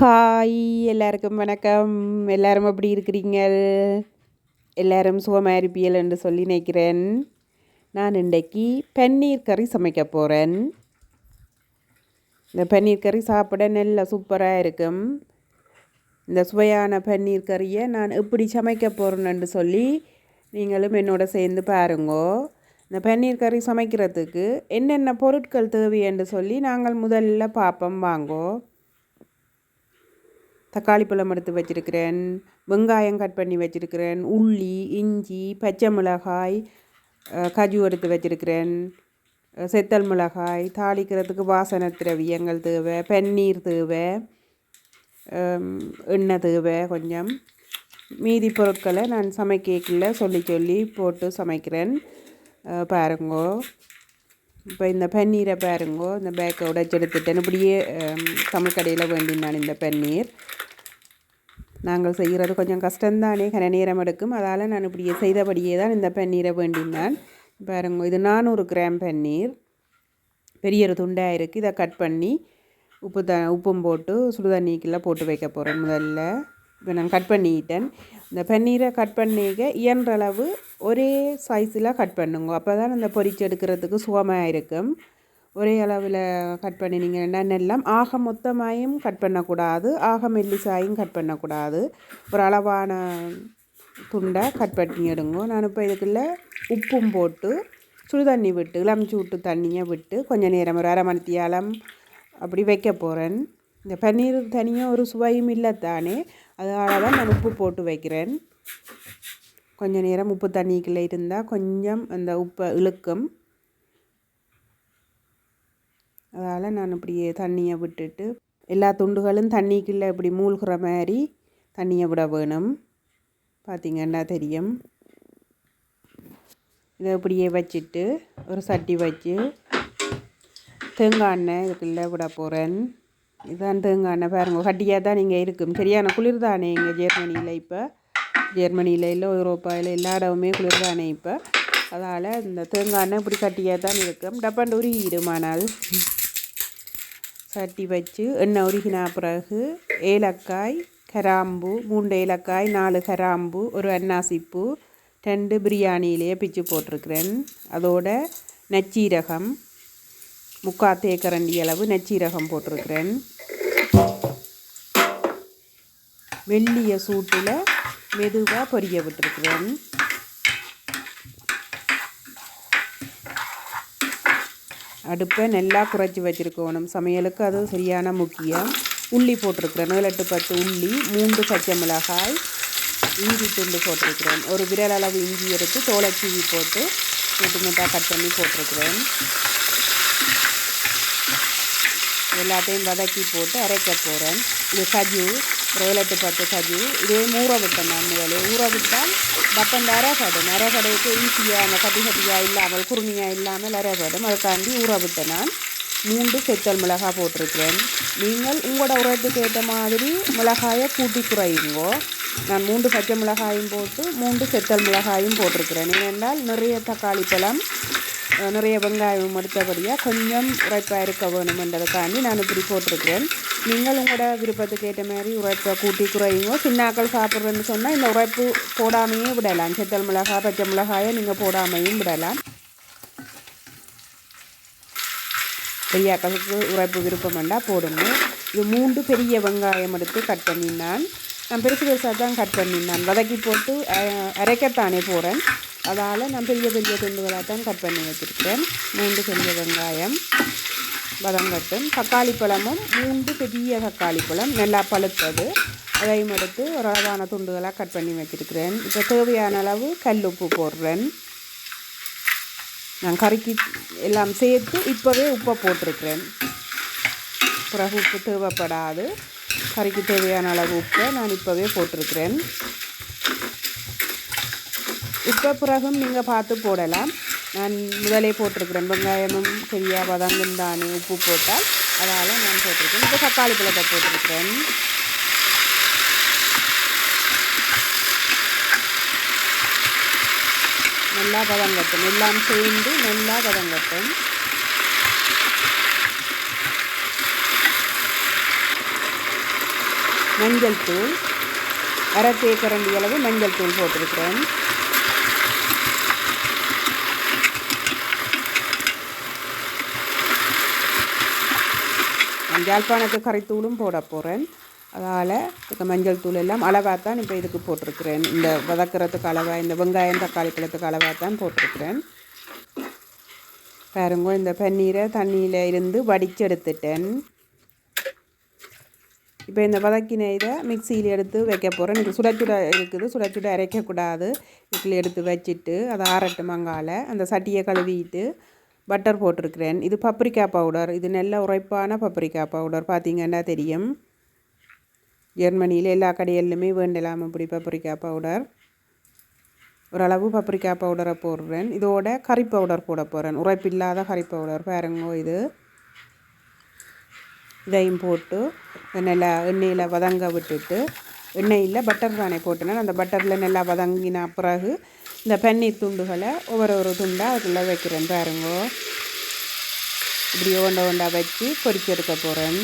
Hi எல்லாருக்கும் வணக்கம். எல்லாரும் எப்படி இருக்கிறீங்க? எல்லாரும் சுகமாக இருப்பியல் என்று சொல்லி நினைக்கிறேன். நான் இன்றைக்கு பன்னீர் கறி சமைக்க போகிறேன் இந்த பன்னீர் கறி சாப்பிட நல்ல சூப்பராக இருக்கும். இந்த சுவையான பன்னீர் கறியை நான் எப்படி சமைக்க போகிறேன்னு சொல்லி நீங்களும் என்னோட சேர்ந்து பாருங்கோ. இந்த பன்னீர் கறி சமைக்கிறதுக்கு என்னென்ன பொருட்கள் தேவை என்று சொல்லி நாங்கள் முதல்ல பார்ப்போம் வாங்கோ. தக்காளி பழம் எடுத்து வச்சுருக்கிறேன் வெங்காயம் கட் பண்ணி வச்சுருக்கிறேன் உள்ளி இஞ்சி பச்சை மிளகாய் கஜு எடுத்து வச்சுருக்கிறேன் செத்தல் மிளகாய் தாளிக்கிறதுக்கு வாசனை திரவியங்கள் தேவை பன்னீர் தேவை எண்ணெய் தேவை கொஞ்சம். மீதி பொருட்களை நான் சமைக்கல சொல்லி சொல்லி போட்டு சமைக்கிறேன். பாருங்கோ. இப்போ இந்த பன்னீரை பாருங்கோ இந்த பேக்கை உடைச்சி எடுத்துட்டேன். இப்படியே தமிழ் கடையில் வேண்டி நான் இந்த பன்னீர். நாங்கள் செய்கிறது கொஞ்சம் கஷ்டம்தானே கன நேரம் எடுக்கும். அதால் நான் இப்படியே செய்தபடியே தான் இந்த பன்னீரை வேண்டினான். பாருங்க இது நானூறு கிராம் பன்னீர். பெரிய ஒரு துண்டாக இருக்குது இதை கட் பண்ணி உப்பு த உப்பும் போட்டு சுடுதண்ணிக்கெல்லாம் போட்டு வைக்க போகிறேன் முதல்ல. இப்போ நான் கட் பண்ணிக்கிட்டேன் இந்த பன்னீரை கட் பண்ணிக்க இயன்ற அளவு ஒரே சைஸில் கட் பண்ணுங்க. அப்போ தான் இந்த பொரிச்சு எடுக்கிறதுக்கு சுகமாக இருக்கும். ஒரே அளவில் கட் பண்ணினீங்கன்னா எல்லாம்? ஆக மொத்தமாயும் கட் பண்ணக்கூடாது. ஆக மெல்லிசாயும் கட் பண்ணக்கூடாது. ஒரு அளவான துண்டை கட் பண்ணி எடுங்க. நான் இப்போ இதுக்குள்ள உப்பும் போட்டு சுடு தண்ணி விட்டு இளமிச்சு விட்டு தண்ணியை விட்டு கொஞ்சம் நேரம் ஒரு அரை மணி மணித்தியாலம் அப்படி வைக்க போகிறேன் இந்த பன்னீர் தனியாக ஒரு சுவையும் இல்லை தானே. அதனால தான் நான் உப்பு போட்டு வைக்கிறேன். கொஞ்சம் நேரம் உப்பு தண்ணிக்குள்ளே இருந்தால் கொஞ்சம் அந்த உப்பை இழுக்கும். அதால் நான் இப்படியே தண்ணியை விட்டுட்டு எல்லா துண்டுகளும் தண்ணிக்குள்ளே இப்படி மூழ்கிற மாதிரி தண்ணியை விட வேணும். பார்த்திங்கன்னா தெரியும். இதை இப்படியே வச்சுட்டு ஒரு சட்டி வச்சு தேங்காய் எண்ணெய் இதுக்குள்ளே விட போகிறேன் இதுதான் தேங்காய் எண்ணெய் பாருங்க கட்டியாக தான் நீங்கள் இருக்கும். சரியான குளிர் தானே இங்கே ஜெர்மனியில் இப்போ? ஜெர்மனியில் இல்லை யூரோப்பாவில் எல்லா இடமுமே குளிர்தானே இப்போ. அதால் இந்த தேங்காய் எண்ணெய் இப்படி கட்டியாக தான் இருக்கும். டப்பாண்டு உருகிடுமானால் சட்டி வச்சு எண்ணெய் உருகினா பிறகு ஏலக்காய் கராம்பு மூன்று ஏலக்காய் நாலு கராம்பு ஒரு அன்னாசிப்பூ ரெண்டு பிரியாணியிலேயே பிச்சு போட்டிருக்கிறேன். அதோட நச்சீரகம் முக்கா தேக்கரண்டி அளவு நச்சீரகம் போட்டிருக்கிறேன். வெள்ளிய சூட்டில் மெதுவாக பொரிய விட்டுருக்குறேன் அடுப்பை நல்லா குறைச்சி வச்சுருக்கணும். சமையலுக்கு அது சரியான முக்கியம். உள்ளி போட்டிருக்கிறேன் ஏழு பத்து உள்ளி மூன்று பச்சை மிளகாய் இஞ்சி துண்டு போட்டிருக்கிறேன் ஒரு விரல் அளவு இஞ்சி எடுத்து தோலை சீவி போட்டு மெட்டுமெட்டாக கட் பண்ணி போட்டிருக்கிறேன் எல்லாத்தையும் வதக்கி போட்டு அரைக்க போகிறேன் இது கஜு ரோலட்டு ஏழு பத்து கஜு இதே ஊற விட்டேன் நான் முதலே ஊற விட்டால் பத்தண்டு அரைப்படும் அரைப்படைக்கு ஈஸியாக அந்த கட்டி கட்டியாக இல்லாமல் குருமியாக இல்லாமல் அரைப்படும் அதுக்காண்டி ஊற விட்டேன் நான் மூன்று செத்தல் மிளகாய் போட்டிருக்கிறேன் நீங்கள் உங்களோட உரத்துக்கு ஏற்ற மாதிரி மிளகாயை கூட்டி குறையுங்கோ நான் மூன்று பச்சை மிளகாயும் போட்டு மூன்று செத்தல் மிளகாயும் போட்டிருக்கிறேன் ஏனென்றால் நிறைய தக்காளி பழம் நிறைய வெங்காயம் அடுத்தபடியாக கொஞ்சம் உரைப்பாக இருக்க வேணுமென்றதுக்காண்டி நான் இப்படி போட்டிருக்கிறேன். நீங்கள் உங்களோட விருப்பத்துக்கு ஏற்ற மாதிரி உரைப்பை கூட்டி குறையுங்க. சின்னாக்கள் சாப்பிட்றதுன்னு சொன்னால் இந்த உரைப்பு போடாமையே விடலாம். செத்தல் மிளகாய் பச்சை மிளகாயை நீங்கள் போடாமையும் விடலாம். பெரியாக்களுக்கு உரைப்பு விருப்பம் வேண்டாம் போடுங்க. இது மூன்று பெரிய வெங்காயம் எடுத்து கட் பண்ணினான் நான் பெருசு பெருசாக தான் கட் பண்ணினான் வதக்கி போட்டு அரைக்கத்தானே போகிறேன் அதால் நான் பெரிய பெரிய துண்டுகளாக தான் கட் பண்ணி வச்சுருக்கேன் மூன்று பெரிய வெங்காயம் வதங்கட்டும் தக்காளி பழமும் மூன்று பெரிய தக்காளி பழம் நல்லா பழுத்தது. அதையும் எடுத்து ஒரு அளவான துண்டுகளாக கட் பண்ணி வச்சுருக்கிறேன். இப்போ தேவையான அளவு கல் உப்பு போடுறேன். நான் கறிக்கு எல்லாம் சேர்த்து இப்போவே உப்பை போட்டிருக்கிறேன். பிறகு உப்பு தேவைப்படாது. கறிக்கு தேவையான அளவு உப்பை நான் இப்போவே போட்டிருக்கிறேன். இப்போ பிறகும் நீங்கள் பார்த்து போடலாம். நான் முதலே போட்டிருக்கிறேன். வெங்காயமும் சரியாக வதங்கும் தானே உப்பு போட்டால் அதால் நான் போட்டிருக்கேன் இப்போ தக்காளி பழத்தை போட்டிருக்கிறேன். நல்லா வதங்கட்டும் எல்லாம் சேர்ந்து நல்லா வதங்கட்டும் மஞ்சள் தூள். அரை தேக்கரண்டி அளவு மஞ்சள் தூள் போட்டிருக்கிறேன். யாழ்ப்பாணத்து கறித்தூளும் போட போகிறேன் அதால் இதுக்கு மஞ்சள் தூள் எல்லாம் அளவாக தான் இப்போ இதுக்கு போட்டிருக்கிறேன். இந்த வதக்கிறதுக்கு அளவாக இந்த வெங்காயம் தக்காளி பழத்துக்கு அளவாக தான் போட்டிருக்கிறேன். பாருங்க இந்த பன்னீரை தண்ணியில் இருந்து வடித்து எடுத்துட்டேன் இப்போ இந்த வதக்கின இதை மிக்சியில் எடுத்து வைக்க போகிறேன் இது சுடச்சுட இருக்குது சுடச்சுட அரைக்கக்கூடாது. இட்லி எடுத்து வச்சுட்டு அதை ஆரட்டு மங்கால அந்த சட்டியை கழுவிட்டு பட்டர் போட்டிருக்கிறேன். இது பப்ரிக்கா பவுடர் இது நல்ல உரைப்பான பப்ரிக்கா பவுடர் பார்த்திங்கன்னா தெரியும். ஜெர்மனியில் எல்லா கடையிலுமே வேண்டலாம் இப்படி பப்ரிக்கா பவுடர் ஓரளவு பப்ரிக்கா பவுடரை போடுறேன். இதோட கறி பவுடர் போட போகிறேன் உரைப்பில்லாத கறி பவுடர் பாருங்கோ இது. இதையும் போட்டு நல்லா எண்ணெயில் வதங்க விட்டுட்டு எண்ணெயில் பட்டர் தானே போட்டேன்னா அந்த பட்டரில் நல்லா வதங்கின பிறகு இந்த பன்னீர் துண்டுகளை ஒவ்வொரு ஒரு துண்டாக அதுக்குள்ளே வைக்கிறேன் பாருங்கோ. இப்படி ஒண்டை ஒண்டா வச்சு பொரிச்செடுக்க போகிறேன்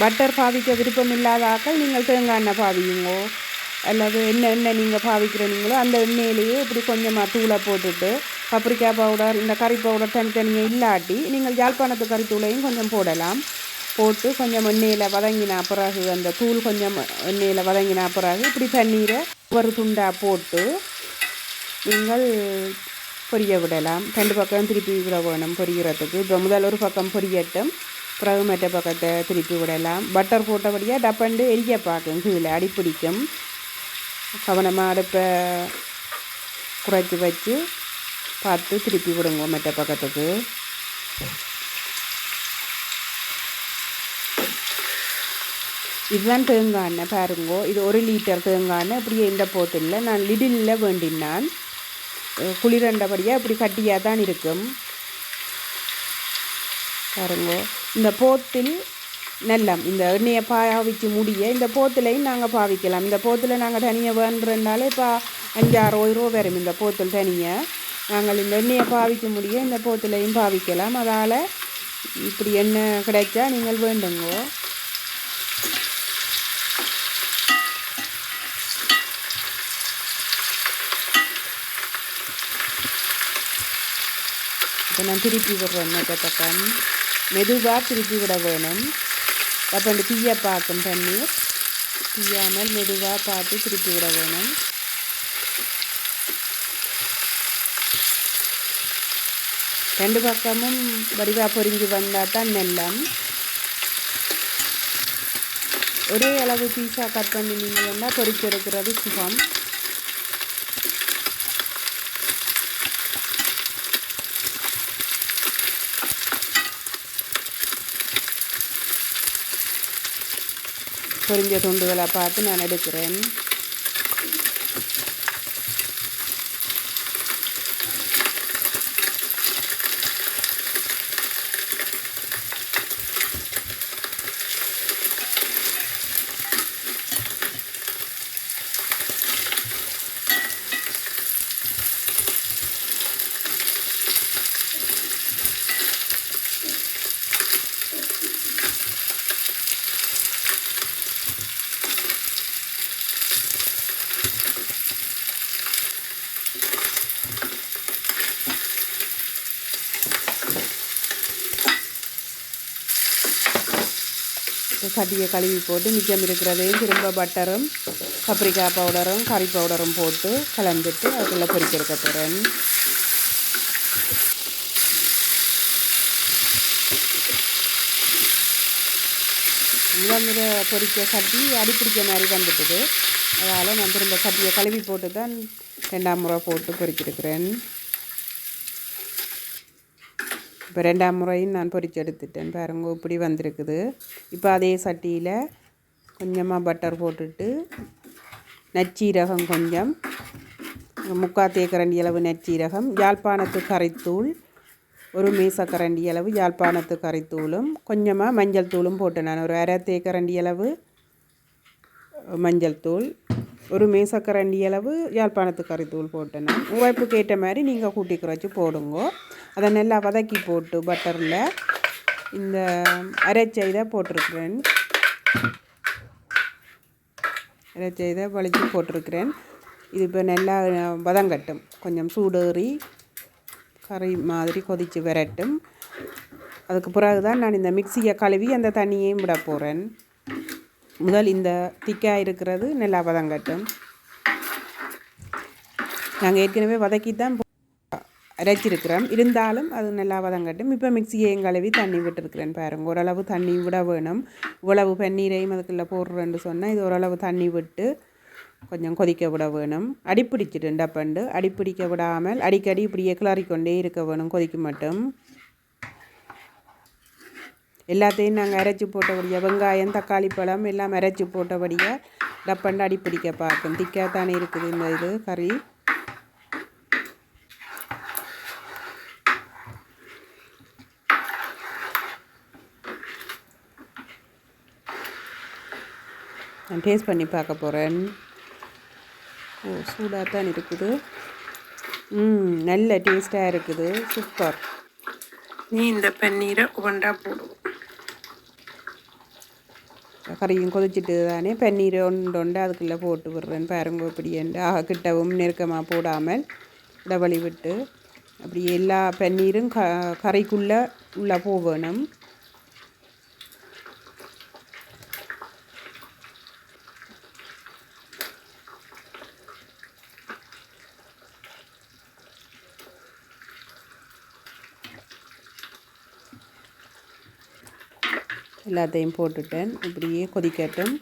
பட்டர் பாவிக்க விருப்பம் இல்லாத ஆக்கள் நீங்கள் தேங்காய் எண்ணெய் பாவியுங்கோ. அல்லது என்ன எண்ணெய் நீங்கள் பாவிக்கிறீங்களோ அந்த எண்ணெயிலேயே இப்படி கொஞ்சமாக தூளை போட்டுட்டு பப்ரிக்கா பவுடர் இந்த கறி பவுடர் தனித்தனியாக இல்லாட்டி நீங்கள் ஜாழ்ப்பாணத்து கறி தூளையும் கொஞ்சம் போடலாம். போட்டு கொஞ்சம் எண்ணெயில் வதங்கின பிறகு அந்த தூள் கொஞ்சம் எண்ணெயில் வதங்கின பிறகு இப்படி தண்ணீரை ஒரு துண்டாக போட்டு நீங்கள் பொரிய விடலாம். ரெண்டு பக்கம் திருப்பி விட வேணும் பொரிகிறதுக்கு இப்போ முதல் ஒரு பக்கம் பொரியட்டும் பிறகு மற்ற பக்கத்தை திருப்பி விடலாம். பட்டர் போட்டபடியாக டப்பண்டு எரிய பார்க்கும். கீழே அடிப்பிடிக்கும் கவனமாக அடுப்பை குறைச்சி வச்சு பார்த்து திருப்பி விடுங்க மற்ற பக்கத்துக்கு. இதுதான் தேங்காய் எண்ணெய் பாருங்கோ. இது ஒரு லிட்டர் தேங்காய் எண்ணெய் இப்படியே இந்த போத்தில் நான் லிடிலில் வேண்டினான். குளிரண்டபடியாக இப்படி கட்டியாக தான் இருக்கும். பாருங்கோ. இந்த போத்தில் நல்லம் இந்த எண்ணெயை பாவிச்சு முடிய இந்த போத்திலையும் நாங்கள் பாவிக்கலாம். இந்த போத்தில் நாங்கள் தனியாக வேண்டுறதுனால இப்போ அஞ்சாறு ரூபா வரும் இந்த போத்தில் தனியாக நாங்கள் இந்த எண்ணெயை பாவிக்க முடிய இந்த போத்திலையும் பாவிக்கலாம். அதால் இப்படி எண்ணெய் கிடைச்சா நீங்கள் வேண்டுங்கோ. இப்போ நான் திருப்பி விடுறேன் மற்ற பக்கம். மெதுவாக திருப்பி விட வேணும். அப்போ அந்த தீயை பார்க்கும் தண்ணீர் தீயாமல் மெதுவாக பார்த்து திருப்பி விட வேணும். ரெண்டு பக்கமும் வடிவாக பொறிஞ்சு வந்தால் தான் நெல்லம் ஒரே அளவு பீஸாக கட் பண்ணி நீங்கள் வந்தால் பொறிச்செடுக்கிறது சுகம். பொரிஞ்ச துண்டுகளை பார்த்து நான் எடுக்கிறேன். சட்டியை கழுவி போட்டு மிச்சம் இருக்கிறதையும் திரும்ப பட்டரும் கத்திரிக்காய் பவுடரும் கறி பவுடரும் போட்டு கலந்துட்டு அதுக்குள்ளே பொறிக்கிறக்க போகிறேன். முதல் பொறிக்க சட்டி அடிப்பிடிக்க மாதிரி வந்துட்டுது. அதனால் நான் திரும்ப சட்டியை கழுவி போட்டு தான் ரெண்டாம் முறை போட்டு பொறிக்கிருக்கிறேன் இப்போ ரெண்டாம் முறையும் நான் பொறிச்சு எடுத்துட்டேன் பாருங்க இப்படி வந்திருக்குது. இப்போ அதே சட்டியில் கொஞ்சமாக பட்டர் போட்டுட்டு நச்சீரகம் கொஞ்சம் முக்கால் தேக்கரண்டி அளவு நச்சீரகம் யாழ்ப்பாணத்து கரைத்தூள் ஒரு மீசக்கரண்டி அளவு யாழ்ப்பாணத்து கரைத்தூளும் கொஞ்சமாக மஞ்சள் தூளும் போட்டேன். நான் ஒரு அரை தேக்கரண்டி அளவு மஞ்சள் தூள் ஒரு மேசக்கரண்டி அளவு யாழ்ப்பாணத்து கறித்தூள் போட்டேன் உழைப்புக்கு ஏற்ற மாதிரி நீங்கள் கூட்டி குறைச்சி போடுங்க. அதை நல்லா வதக்கி போட்டு பட்டரில் இந்த அரைச்ச இதை போட்டிருக்கிறேன். அரைச்ச இதை வலித்து போட்டிருக்கிறேன். இது இப்போ நல்லா வதங்கட்டும். கொஞ்சம் சூடேறி கறி மாதிரி கொதித்து விரட்டும். அதுக்கு பிறகு தான் நான் இந்த மிக்சியை கழுவி அந்த தண்ணியையும் விட போகிறேன் முதல் இந்த திக்காக இருக்கிறது நல்லா வதங்கட்டும் நாங்கள் ஏற்கனவே வதக்கி தான் அரைச்சிருக்கிறோம். இருந்தாலும் அது நல்லா வதங்கட்டும் இப்போ மிக்சியை கழுவி தண்ணி விட்டுருக்குறேன் பாருங்க. ஓரளவு தண்ணி விட வேணும். இவ்வளவு பன்னீரையும் அதுக்குள்ளே போடுறேன்னு சொன்னால் இது ஓரளவு தண்ணி விட்டு கொஞ்சம் கொதிக்க விட வேணும். அடிப்பிடிச்சிட்டு டப்பண்டு. அடிப்பிடிக்க விடாமல் அடிக்கடி இப்படியே கிளறிக்கொண்டே இருக்க வேணும் கொதிக்க மட்டும். எல்லாத்தையும் நாங்கள் அரைச்சி போட்டபடியாக வெங்காயம் தக்காளி பழம் எல்லாம் அரைச்சி போட்டபடியாக டப்பண்டு அடிப்பிடிக்க பார்க்கும் திக்காக தானே இருக்குது இந்த இது கறி. நான் டேஸ்ட் பண்ணி பார்க்க போகிறேன் ஓ சூடாக தான் இருக்குது. ம் நல்ல டேஸ்ட்டாக இருக்குது. சூப்பர். நீ இந்த பன்னீரை ஒன்றா போடுவோம் கறியும் கொதிச்சிட்டு தானே பன்னீர் ஒன்று ஒன்று அதுக்குள்ளே போட்டு விடுறேன் பாருங்க இப்படி ஆக கிட்டவும் நெருக்கமாக போடாமல் இடவழி விட்டு அப்படி எல்லா பன்னீரும் க கறிக்குள்ளே உள்ளே போகணும் எல்லாத்தையும் போட்டுட்டேன். இப்படியே கொதிக்கட்டும்.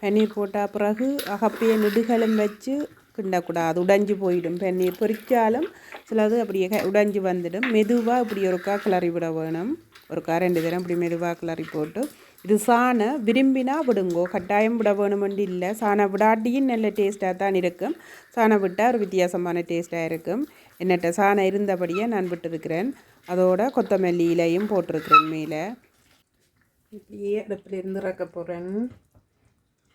பன்னீர் போட்டால் பிறகு அகப்பிய நெடுகளும் வச்சு கிண்டக்கூடாது. உடைஞ்சு போயிடும். பன்னீர் பொறிச்சாலும் சிலது அப்படியே உடைஞ்சு வந்துடும். மெதுவாக இப்படி ஒருக்கா கிளறி விட வேணும். ஒருக்கா ரெண்டு தரம் இப்படி மெதுவாக கிளறி போட்டு. இது சாணை விரும்பினா விடுங்கோ. கட்டாயம் விட வேணுமெண்டு இல்லை. சாணை விடாட்டியும் நல்ல டேஸ்ட்டாக தான் இருக்கும். சாணை விட்டால் ஒரு வித்தியாசமான டேஸ்ட்டாக இருக்கும். என்னட்ட சாணம் இருந்தபடியே நான் விட்டுருக்கிறேன். அதோட கொத்தமல்லி இலையும் போட்டிருக்கிறேன் மேலே. இப்படியே அடுப்பில் இருந்து போகிறேன்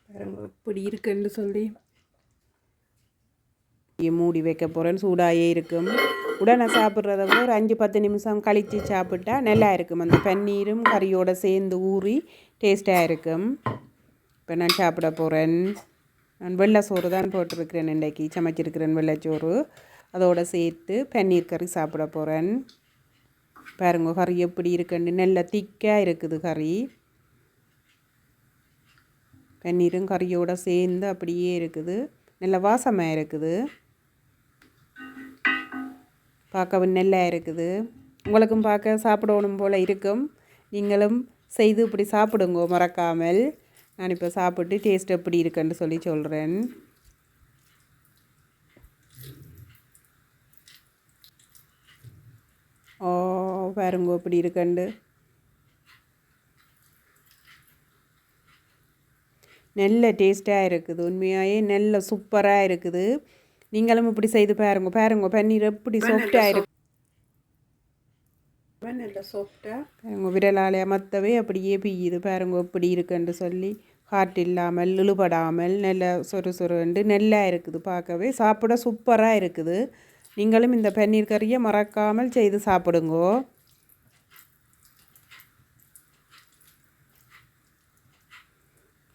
பாருங்க இப்படி இருக்குன்னு சொல்லி. மூடி வைக்க போகிறேன் சூடாகவே இருக்கும். உடனே சாப்பிட்றத விட ஒரு அஞ்சு பத்து நிமிஷம் கழித்து சாப்பிட்டா நல்லா இருக்கும். அந்த பன்னீரும் கறியோடு சேர்ந்து ஊறி டேஸ்ட்டாக இருக்கும். இப்போ நான் சாப்பிட போகிறேன் நான் வெள்ளை சோறு தான் போட்டிருக்கிறேன். இன்றைக்கி சமைச்சிருக்கிறேன் வெள்ளைச்சோறு அதோடு சேர்த்து பன்னீர் கறி சாப்பிட போகிறேன் பாருங்க கறி எப்படி இருக்குன்னு. நல்ல திக்காக இருக்குது கறி பன்னீரும் கறியோடு சேர்ந்து அப்படியே இருக்குது. நல்ல வாசமாக இருக்குது. பார்க்கவும் நல்லா இருக்குது. உங்களுக்கும் பார்க்க சாப்பிடணும் போல் இருக்கும். நீங்களும் செய்து இப்படி சாப்பிடுங்க மறக்காமல். நான் இப்போ சாப்பிட்டு டேஸ்ட் எப்படி இருக்குன்னு சொல்லி சொல்கிறேன் ஓ பாருங்க இப்படி இருக்கண்டு. நல்ல டேஸ்ட்டாக இருக்குது உண்மையாகவே நல்ல சூப்பராக இருக்குது. நீங்களும் இப்படி செய்து பாருங்க பாருங்க பன்னீர் எப்படி சாஃப்டாக இருக்கு. நல்ல சாஃப்டாக பாருங்க விரலால் அமர்த்தவே அப்படியே பிய்யுது. பாருங்க இப்படி இருக்குன்னு சொல்லி காட்டு இல்லாமல் இழுபடாமல் நல்ல சொரு சொருண்டு நெல்லாக இருக்குது. பார்க்கவே சாப்பிட சூப்பராக இருக்குது. நீங்களும் இந்த பன்னீர் கறியை மறக்காமல் செய்து சாப்பிடுங்கோ.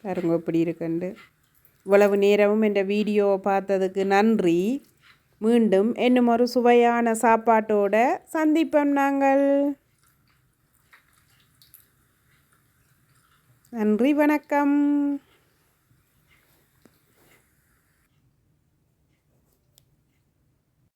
பாருங்க இப்படி இருக்குண்டு. இவ்வளவு நேரமும் இந்த வீடியோ பார்த்ததுக்கு நன்றி. மீண்டும் இன்னும் ஒரு சுவையான சாப்பாட்டோட சந்திப்போம் நாங்கள். நன்றி வணக்கம்.